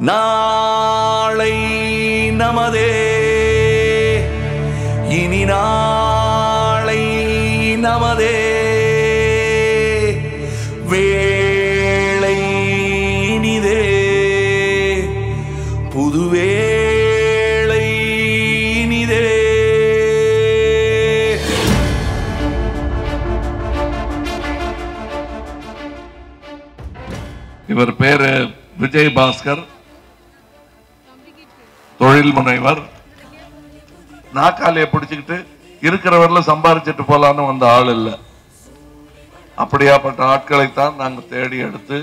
நாளை நமதே. இனி நாளை நமதே. வேளை இனிதே. புதுவேளை இனிதே. இவர் பேரு விஜய் பாஸ்கர். தொழில் முனைவர். நாக்காலையை பிடிச்சிக்கிட்டு இருக்கிறவரில் சம்பாரிச்சிட்டு போலான்னு வந்த ஆள் இல்லை. அப்படியாப்பட்ட ஆட்களைத்தான் நாங்கள் தேடி எடுத்து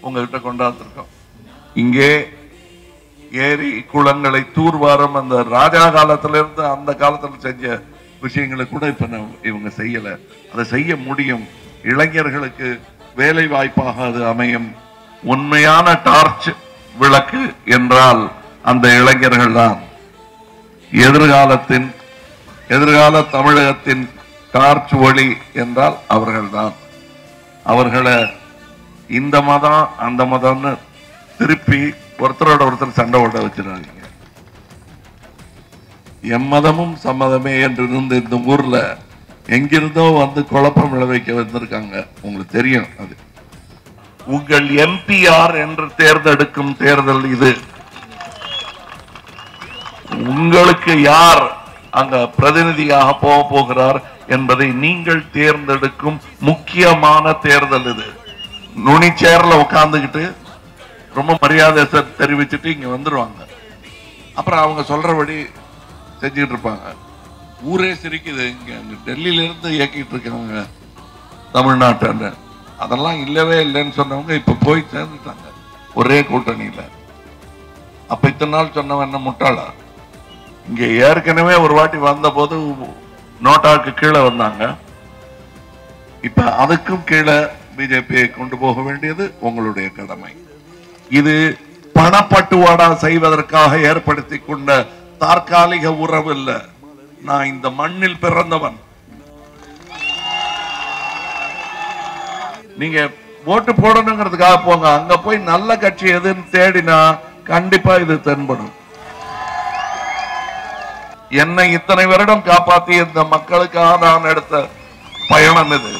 உங்ககிட்ட கொண்டாந்துருக்கோம். இங்கே ஏரி குளங்களை தூர்வாரம் அந்த ராஜா காலத்திலிருந்து அந்த காலத்தில் செஞ்ச விஷயங்களை கூட இப்போ இவங்க செய்யலை. அதை செய்ய முடியும். இளைஞர்களுக்கு வேலை வாய்ப்பாக அது அமையும். உண்மையான டார்ச் விளக்கு என்றால் அந்த இளைஞர்கள் தான் எதிர்காலத்தின் எதிர்கால தமிழகத்தின் டார்ச் ஒளி என்றால் அவர்கள்தான். அவர்களை இந்த மதம் அந்த மதம்னு திருப்பி ஒருத்தரோட ஒருத்தர் சண்டை ஓட வச்சிடாதீங்க. எம்மதமும் சம்மதமே என்று இருந்த இந்த ஊர்ல எங்கிருந்தோ வந்து குழப்பம் விளைவிக்க வந்திருக்காங்க. உங்களுக்கு தெரியும் அது. உங்கள் எம்பிஆர் என்று தேர்ந்தெடுக்கும் தேர்தல் இது. உங்களுக்கு யார் அங்க பிரதிநிதியாக போக போகிறார் என்பதை நீங்கள் தேர்ந்தெடுக்கும் முக்கியமான தேர்தல் இது. நுனி சேர்ல உட்கார்ந்துகிட்டு ரொம்ப மரியாதை தெரிவிச்சுட்டு இங்க வந்துருவாங்க. அப்புறம் அவங்க சொல்றபடி செஞ்சுட்டு இருப்பாங்க. ஊரே சிரிக்குது. இங்க அங்க டெல்லியில இருந்து இயக்கிட்டு இருக்காங்க தமிழ்நாட்டை அதெல்லாம் இல்லவே இல்லைன்னு சொன்னவங்க இப்ப போய் சேர்ந்துட்டாங்க. ஒரே கூட்டணியில. அப்ப இத்தனை நாள் சொன்னவன் என்ன முட்டாளா? இங்க ஏற்கனவே ஒரு வாட்டி வந்த போது நோட்டாக்கு கீழே வந்தாங்க. இப்ப அதுக்கும் கீழே பிஜேபியை கொண்டு போக வேண்டியது உங்களுடைய கடமை. இது பணப்பட்டுவாடா செய்வதற்காக ஏற்படுத்தி கொண்ட தற்காலிக உறவு இல்ல. நான் இந்த மண்ணில் பிறந்தவன். நீங்க ஓட்டு போடணுங்கிறதுக்காக போங்க. அங்க போய் நல்ல கட்சி எதுன்னு தேடினா கண்டிப்பா இது தென்படும். என்னை இத்தனை வருடம் காப்பாத்தி இந்த மக்களுக்காக நான் எடுத்த பயணம் இது.